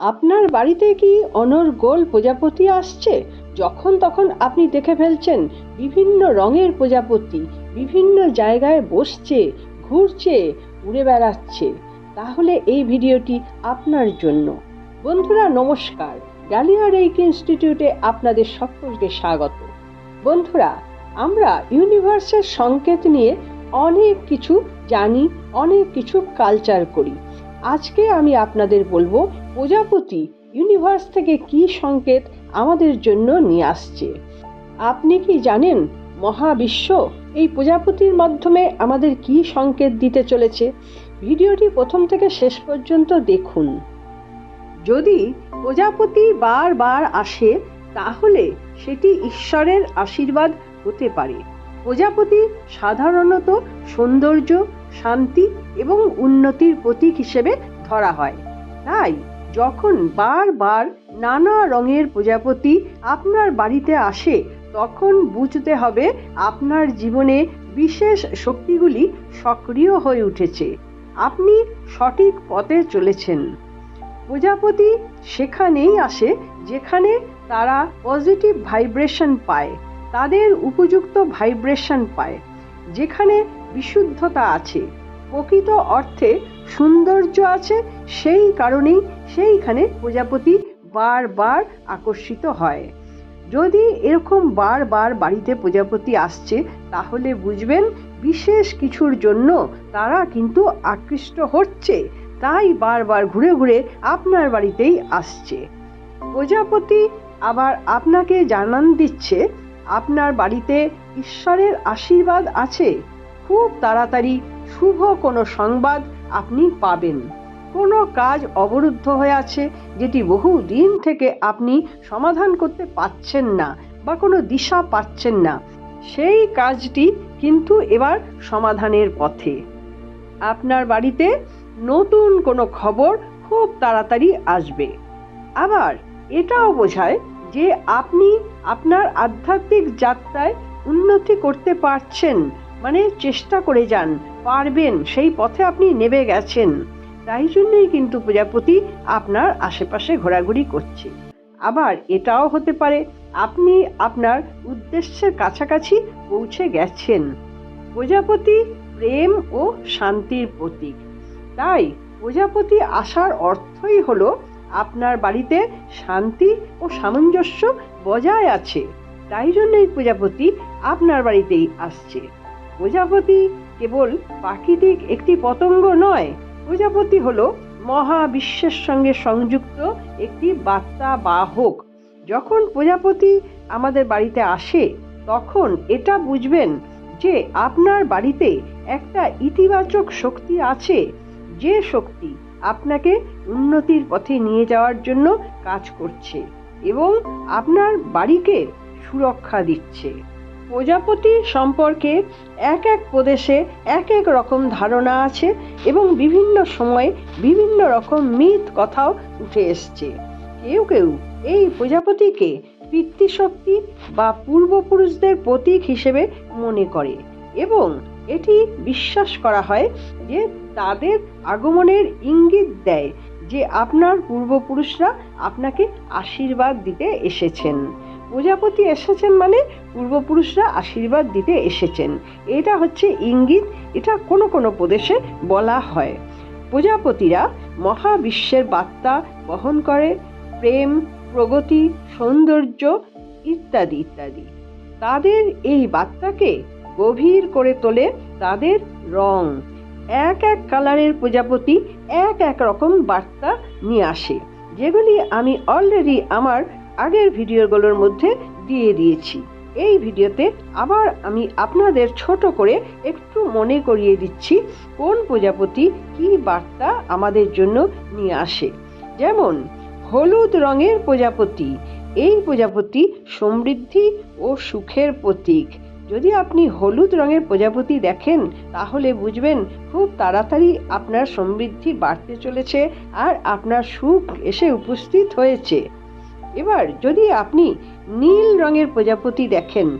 আপনার বাড়িতে কি অনর্গল প্রজাপতি আসছে? যখন তখন আপনি দেখে ফেলছেন, বিভিন্ন রঙের প্রজাপতি বিভিন্ন জায়গায় বসছে, ঘুরছে, উড়ে বেড়াচ্ছে। তাহলে এই ভিডিওটি আপনার জন্য। বন্ধুরা, নমস্কার। ডালিয়া রেইক ইনস্টিটিউটে আপনাদের সকলকে স্বাগত। বন্ধুরা, আমরা ইউনিভার্সের সংকেত নিয়ে অনেক কিছু জানি, অনেক কিছু কালচার করি। আজকে আমি আপনাদের বলব প্রজাপতি ইউনিভার্স থেকে কি সংকেত আমাদের জন্য নিয়ে আসছে? আপনি কি জানেন মহাবিশ্ব এই প্রজাপতির মাধ্যমে আমাদের কি সংকেত দিতে চলেছে? ভিডিওটি প্রথম থেকে শেষ পর্যন্ত দেখুন। যদি প্রজাপতি বারবার আসে, তাহলে সেটি ঈশ্বরের আশীর্বাদ হতে পারে। প্রজাপতি সাধারণত সৌন্দর্য, শান্তি এবং উন্নতির প্রতীক হিসেবে ধরা হয়। তাই যখন বারবার নানা রঙের প্রজাপতি আপনার বাড়িতে আসে, তখন বুঝতে হবে আপনার জীবনে বিশেষ শক্তিগুলি সক্রিয় হয়ে উঠেছে। আপনি সঠিক পথে চলেছেন। প্রজাপতি সেখানেই আসে যেখানে তারা পজিটিভ ভাইব্রেশন পায়, তাদের উপযুক্ত ভাইব্রেশন পায়, যেখানে বিশুদ্ধতা আছে। প্রকৃত অর্থে সৌন্দর্য আছে, সেই কারণেই সেইখানে প্রজাপতি বারবার আকর্ষিত হয়। যদি এরকম বারবার বাড়িতে প্রজাপতি আসছে, তাহলে বুঝবেন বিশেষ কিছুর জন্য তারা কিন্তু আকৃষ্ট হচ্ছে। তাই বারবার ঘুরে ঘুরে আপনার বাড়িতেই আসছে। প্রজাপতি আবার আপনাকে জানান দিচ্ছে, আপনার বাড়িতে ঈশ্বরের আশীর্বাদ আছে? খুব তাড়াতাড়ি শুভ কোনো সংবাদ আপনি পাবেন। কোনো কাজ অবরুদ্ধ হয়ে আছে যেটি বহু দিন থেকে আপনি সমাধান করতে পারছেন না বা কোনো দিশা পাচ্ছেন না, সেই কাজটি কিন্তু এবার সমাধানের পথে। আপনার বাড়িতে নতুন কোনো খবর খুব তাড়াতাড়ি আসবে। আবার এটাও বোঝায় যে আপনি আপনার আধ্যাত্মিক যাত্রায় উন্নতি করতে পারছেন মানে চেষ্টা করে যান পারবেন, সেই পথে আপনি নেবে গেছেন। তাই জন্যই কিন্তু প্রজাপতি আপনার আশেপাশে ঘোরাঘুরি করছে। আবার এটাও হতে পারে, আপনি আপনার উদ্দেশ্যের কাছাকাছি পৌঁছে গেছেন। প্রজাপতি প্রেম ও শান্তির প্রতীক। তাই প্রজাপতি আসার অর্থই হলো, আপনার বাড়িতে শান্তি ও সামঞ্জস্য বজায় আছে। তাই জন্যই প্রজাপতি আপনার বাড়িতেই আসছে। প্রজাপতি কেবল প্রাকৃতিক একটি পতঙ্গ নয়, প্রজাপতি হলো মহাবিশ্বের সঙ্গে সংযুক্ত একটি বার্তা বাহক। যখন প্রজাপতি আমাদের বাড়িতে আসে, তখন এটা বুঝবেন যে আপনার বাড়িতে একটা ইতিবাচক শক্তি আছে। যে শক্তি আপনাকে উন্নতির পথে নিয়ে যাওয়ার জন্য কাজ করছে এবং আপনার বাড়িকে সুরক্ষা দিচ্ছে। প্রজাপতি সম্পর্কে এক এক প্রদেশে এক এক রকম ধারণা আছে এবং বিভিন্ন সময়ে বিভিন্ন রকম মিথ কথাও উঠে এসছে। কেউ কেউ এই প্রজাপতিকে পিতৃশক্তি বা পূর্বপুরুষদের প্রতীক হিসেবে মনে করে এবং এটি বিশ্বাস করা হয় যে তাদের আগমনের ইঙ্গিত দেয় যে আপনার পূর্বপুরুষরা আপনাকে আশীর্বাদ দিতে এসেছেন। প্রজাপতি এসেছেন মানে পূর্বপুরুষরা আশীর্বাদ দিতে এসেছেন। এটা হচ্ছে ইঙ্গিত, এটা কোনো কোনো প্রদেশে বলা হয়। প্রজাপতিরা মহাবিশ্বের বার্তা বহন করে, প্রেম, প্রগতি, সৌন্দর্য ইত্যাদি ইত্যাদি। তাদের এই বার্তাকে গভীর করে তোলে তাদের রং। এক এক কালারের প্রজাপতি এক এক রকম বার্তা নিয়ে আসে। যেগুলি আমি অলরেডি আমার আগের ভিডিওগুলোর মধ্যে দিয়ে দিয়েছি। এই ভিডিওতে আবার আমি আপনাদের ছোট করে একটু মনে করিয়ে দিচ্ছি, কোন প্রজাপতি কি বার্তা আমাদের জন্য নিয়ে আসে। যেমন, হলুদ রঙের প্রজাপতি, এই প্রজাপতি সমৃদ্ধি ও সুখের প্রতীক। যদি আপনি হলুদ রঙের প্রজাপতি দেখেন, তাহলে বুঝবেন খুব তাড়াতাড়ি আপনার সমৃদ্ধি বাড়তে চলেছে আর আপনার সুখ এসে উপস্থিত হয়েছে। এবার যদি আপনি নীল রঙের প্রজাপতি দেখেন,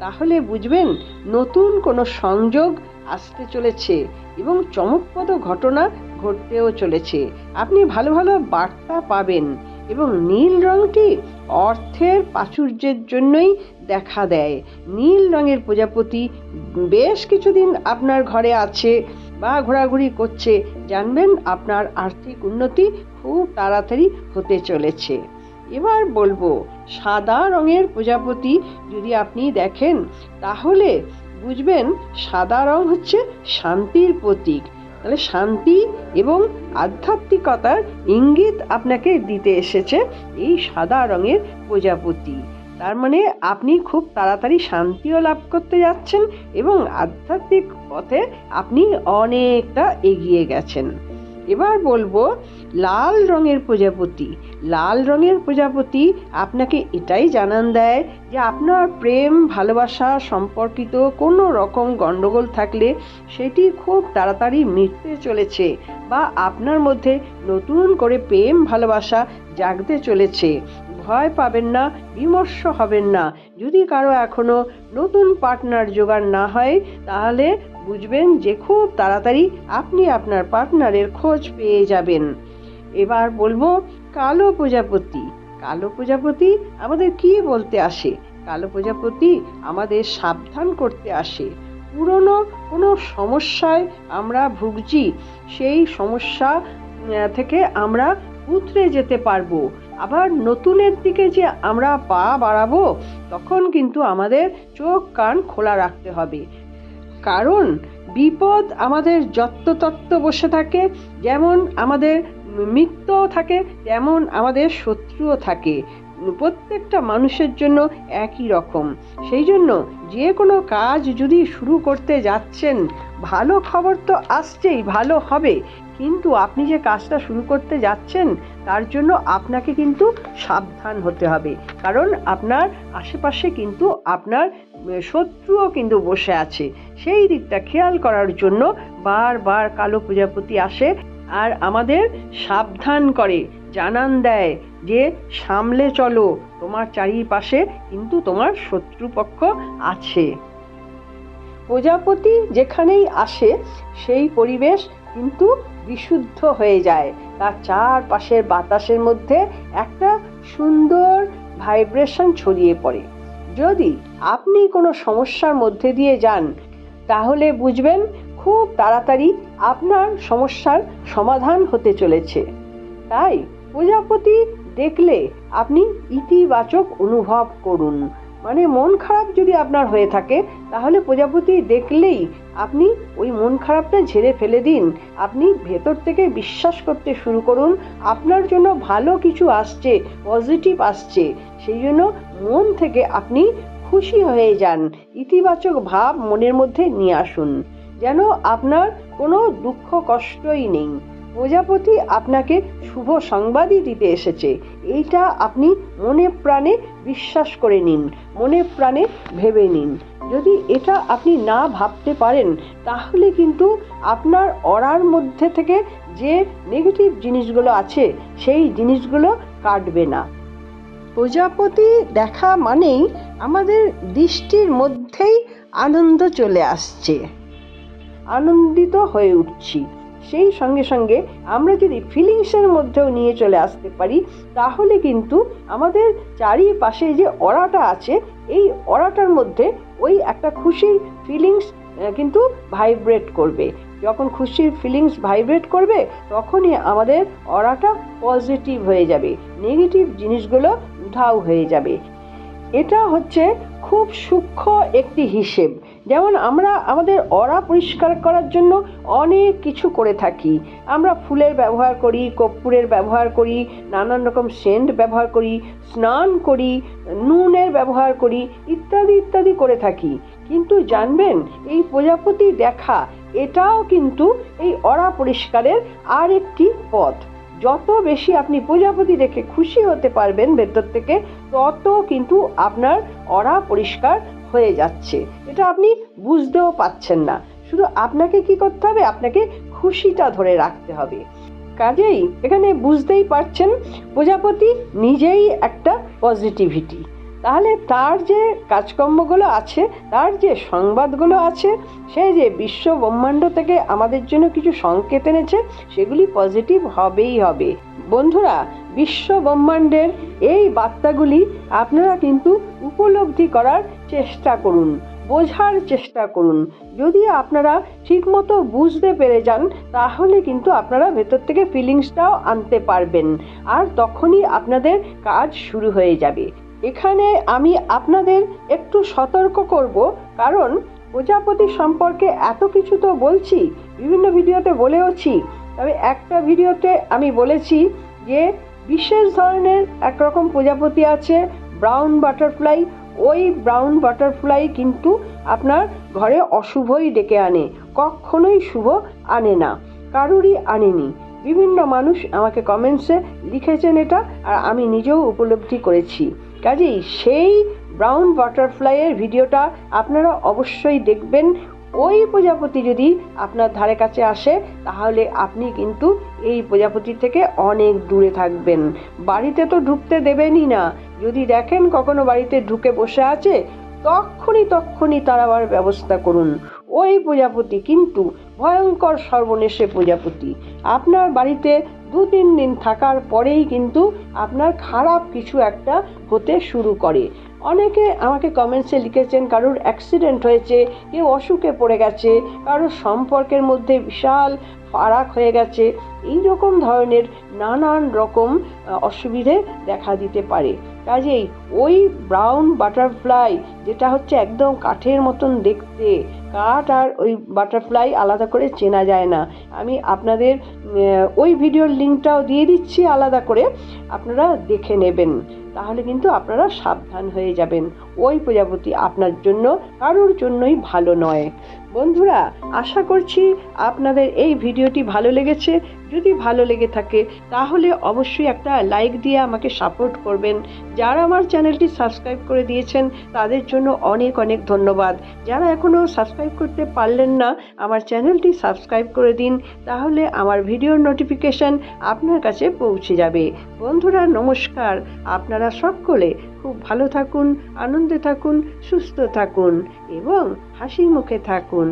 তাহলে বুঝবেন নতুন কোনো সংযোগ আসতে চলেছে এবং চমকপ্রদ ঘটনা ঘটতেও চলেছে। আপনি ভালো ভালো বার্তা পাবেন এবং নীল রংটি অর্থের প্রাচুর্যের জন্যই দেখা দেয়। নীল রঙের প্রজাপতি বেশ কিছুদিন আপনার ঘরে আছে বা ঘোরাঘুরি করছে, জানবেন আপনার আর্থিক উন্নতি খুব তাড়াতাড়ি হতে চলেছে। এবার বলব, সাদা রঙের প্রজাপতি যদি আপনি দেখেন, তাহলে বুঝবেন সাদা রং হচ্ছে শান্তির প্রতীক। তাহলে শান্তি এবং আধ্যাত্মিকতার ইঙ্গিত আপনাকে দিতে এসেছে এই সাদা রঙের প্রজাপতি। তার মানে আপনি খুব তাড়াতাড়ি শান্তিও লাভ করতে যাচ্ছেন এবং আধ্যাত্মিক পথে আপনি অনেকটা এগিয়ে গেছেন। এবার বলব, লাল রঙের প্রজাপতি। লাল রঙের প্রজাপতি আপনাকে এটাই জানান দেয় যে আপনার প্রেম, ভালোবাসা সম্পর্কিত কোনো রকম গণ্ডগোল থাকলে সেটি খুব তাড়াতাড়ি মিটতে চলেছে বা আপনার মধ্যে নতুন করে প্রেম, ভালোবাসা জাগতে চলেছে। ভয় পাবেন না, বিমর্ষ হবেন না। যদি কারও এখনও নতুন পার্টনার জোগাড় না হয়, তাহলে বুঝবেন যে খুব তাড়াতাড়ি আপনি আপনার পার্টনারের খোঁজ পেয়ে যাবেন। এবার বলব, কালো প্রজাপতি। কালো প্রজাপতি আমাদের কি বলতে আসে? কালো প্রজাপতি আমাদের সাবধান করতে আসে। পুরনো কোনো সমস্যায় আমরা ভুগছি, সেই সমস্যা থেকে আমরা উতরে যেতে পারব। আবার নতুনের দিকে যে আমরা পা বাড়াবো, তখন কিন্তু আমাদের চোখ কান খোলা রাখতে হবে। কারণ বিপদ আমাদের যত্রতত্ত্ব বসে থাকে, যেমন আমাদের মিত্র থাকে, তেমন আমাদের শত্রুও থাকে। প্রত্যেকটা মানুষের জন্য একই রকম। সেই জন্য যে কোনো কাজ যদি শুরু করতে যাচ্ছেন, ভালো খবর তো আসছেই, ভালো হবে। কিন্তু আপনি যে কাজটা শুরু করতে যাচ্ছেন, তার জন্য আপনাকে কিন্তু সাবধান হতে হবে। কারণ আপনার আশেপাশে কিন্তু আপনার শত্রুও কিন্তু বসে আছে। সেই দিকটা খেয়াল করার জন্য বারবার কালো প্রজাপতি আসে আর আমাদের সাবধান করে, জানান দেয় যে, সামলে চলো, তোমার চারিপাশে কিন্তু তোমার শত্রুপক্ষ আছে। প্রজাপতি যেখানেই আসে, সেই পরিবেশ কিন্তু বিশুদ্ধ হয়ে যায়। তার চারপাশের বাতাসের মধ্যে একটা সুন্দর ভাইব্রেশন ছড়িয়ে পড়ে। যদি আপনি কোনো সমস্যার মধ্যে দিয়ে যান তাহলে বুঝবেন খুব তাড়াতাড়ি আপনার সমস্যার সমাধান হতে চলেছে। তাই প্রজাপতি দেখলে আপনি ইতিবাচক অনুভব করুন। মানে মন খারাপ যদি আপনার হয়ে থাকে, তাহলে প্রজাপতি দেখলেই আপনি ওই মন খারাপটা ঝেড়ে ফেলে দিন। আপনি ভেতর থেকে বিশ্বাস করতে শুরু করুন, আপনার জন্য ভালো কিছু আসছে, পজিটিভ আসছে। সেই জন্য মন থেকে আপনি খুশি হয়ে যান। ইতিবাচক ভাব মনের মধ্যে নিয়ে আসুন। যেন আপনার কোনো দুঃখ কষ্টই নেই। প্রজাপতি আপনাকে শুভ সংবাদই দিতে এসেছে। এইটা আপনি মনে প্রাণে বিশ্বাস করে নিন, মনে প্রাণে ভেবে নিন। যদি এটা আপনি না ভাবতে পারেন, তাহলে কিন্তু আপনার অরার মধ্যে থেকে যে নেগেটিভ জিনিসগুলো আছে, সেই জিনিসগুলো কাটবে না। প্রজাপতি দেখা মানেই আমাদের দৃষ্টির মধ্যেই আনন্দ চলে আসছে। আনন্দিত হয়ে উঠছি। সেই সঙ্গে সঙ্গে আমরা যদি ফিলিংসের মধ্যেও নিয়ে চলে আসতে পারি, তাহলে কিন্তু আমাদের চারিপাশে যে অরাটা আছে, এই অরাটার মধ্যে ওই একটা খুশির ফিলিংস কিন্তু ভাইব্রেট করবে। যখন খুশির ফিলিংস ভাইব্রেট করবে, তখনই আমাদের অরাটা পজিটিভ হয়ে যাবে নেগেটিভ জিনিসগুলো উধাও হয়ে যাবে। এটা হচ্ছে খুব সূক্ষ্ম একটি হিসেব। যেমন আমরা আমাদের অরা পরিষ্কার করার জন্য অনেক কিছু করে থাকি। আমরা ফুলের ব্যবহার করি, কর্পূরের ব্যবহার করি, নানান রকম সেন্ট ব্যবহার করি, স্নান করি, নুনের ব্যবহার করি, ইত্যাদি ইত্যাদি করে থাকি। কিন্তু জানবেন, এই প্রজাপতি দেখা এটাও কিন্তু এই অরা পরিষ্কারের আর একটি পথ। যত বেশি আপনি প্রজাপতি দেখে খুশি হতে পারবেন ভেতর থেকে, তত কিন্তু আপনার অরা পরিষ্কার হয়ে যাচ্ছে। এটা আপনি বুঝতেও পাচ্ছেন না। শুধু আপনাকে কি করতে হবে? আপনাকে খুশিটা ধরে রাখতে হবে। কাজেই এখানে বুঝতেই পারছেন, প্রজাপতি নিজেই একটা পজিটিভিটি তাহলে তার যে কাজকর্মগুলো আছে, তার যে সংবাদগুলো আছে, সে যে বিশ্ব ব্রহ্মাণ্ড থেকে আমাদের জন্য কিছু সংকেত এনেছে, সেগুলি পজিটিভ হবেই হবে। বন্ধুরা, বিশ্ব ব্রহ্মাণ্ডের এই বার্তাগুলি আপনারা কিন্তু উপলব্ধি করার চেষ্টা করুন, বোঝার চেষ্টা করুন। যদি আপনারা ঠিকমতো বুঝতে পেরে যান, তাহলে কিন্তু আপনারা ভেতর থেকে ফিলিংসটাও আনতে পারবেন। আর তখনই আপনাদের কাজ শুরু হয়ে যাবে। এখানে আমি আপনাদের একটু সতর্ক করব, কারণ প্রজাপতি সম্পর্কে এত কিছু তো বলছি, বিভিন্ন ভিডিওতে বলেওছি। তবে একটা ভিডিওতে আমি বলেছি যে, বিশেষ ধরনের একরকম প্রজাপতি আছে, ব্রাউন বাটারফ্লাই। ওই ব্রাউন বাটারফ্লাই কিন্তু আপনার ঘরে অশুভই ডেকে আনে, কখনোই শুভ আনে না, কারুরই আনেনি। বিভিন্ন মানুষ আমাকে কমেন্টসে লিখেছেন এটা, আর আমি নিজেও উপলব্ধি করেছি। কাজেই সেই ব্রাউন বাটারফ্লাইয়ের ভিডিওটা আপনারা অবশ্যই দেখবেন। ওই প্রজাপতি যদি আপনার ধারে কাছে আসে, তাহলে আপনি কিন্তু এই প্রজাপতি থেকে অনেক দূরে থাকবেন। বাড়িতে তো ঢুকতে দেবেনই না। যদি দেখেন কখনো বাড়িতে ঢুকে বসে আছে, তক্ষুনি তার আবার ব্যবস্থা করুন। ওই প্রজাপতি কিন্তু ভয়ঙ্কর সর্বনেশে প্রজাপতি। আপনার বাড়িতে দু তিন দিন থাকার পরেই কিন্তু আপনার খারাপ কিছু একটা হতে শুরু করে। অনেকে আমাকে কমেন্টসে লিখেছেন, কারোর অ্যাক্সিডেন্ট হয়েছে, কেউ অসুখে পড়ে গেছে, কারোর সম্পর্কের মধ্যে বিশাল ফারাক হয়ে গেছে। এই রকম ধরনের নানান রকম অসুবিধে দেখা দিতে পারে। কাজেই ওই ব্রাউন বাটারফ্লাই যেটা হচ্ছে একদম কাঠের মতন দেখতে কাঠ আর ওই বাটারফ্লাই আলাদা করে চেনা যায় না। আমি আপনাদের ওই ভিডিওর লিঙ্কটাও দিয়ে দিচ্ছি, আলাদা করে আপনারা দেখে নেবেন। তাহলে কিন্তু আপনারা সাবধান হয়ে যাবেন। ওই প্রজাপতি আপনার জন্য, কারোর জন্যই ভালো নয়। বন্ধুরা, আশা করছি আপনাদের এই ভিডিওটি ভালো লেগেছে। যদি ভালো লেগে থাকে, তাহলে অবশ্যই একটা লাইক দিয়ে আমাকে সাপোর্ট করবেন। যারা আমার চ্যানেলটি সাবস্ক্রাইব করে দিয়েছেন, তাদের জন্য অনেক অনেক ধন্যবাদ। যারা এখনও সাবস্ক্রাইব করতে পারলেন না, আমার চ্যানেলটি সাবস্ক্রাইব করে দিন। তাহলে আমার ভিডিওর নোটিফিকেশন আপনার কাছে পৌঁছে যাবে। বন্ধুরা, নমস্কার। আপনারা সকলে খুব ভালো থাকুন আনন্দে থাকুন সুস্থ থাকুন এবং হাসি মুখে থাকুন।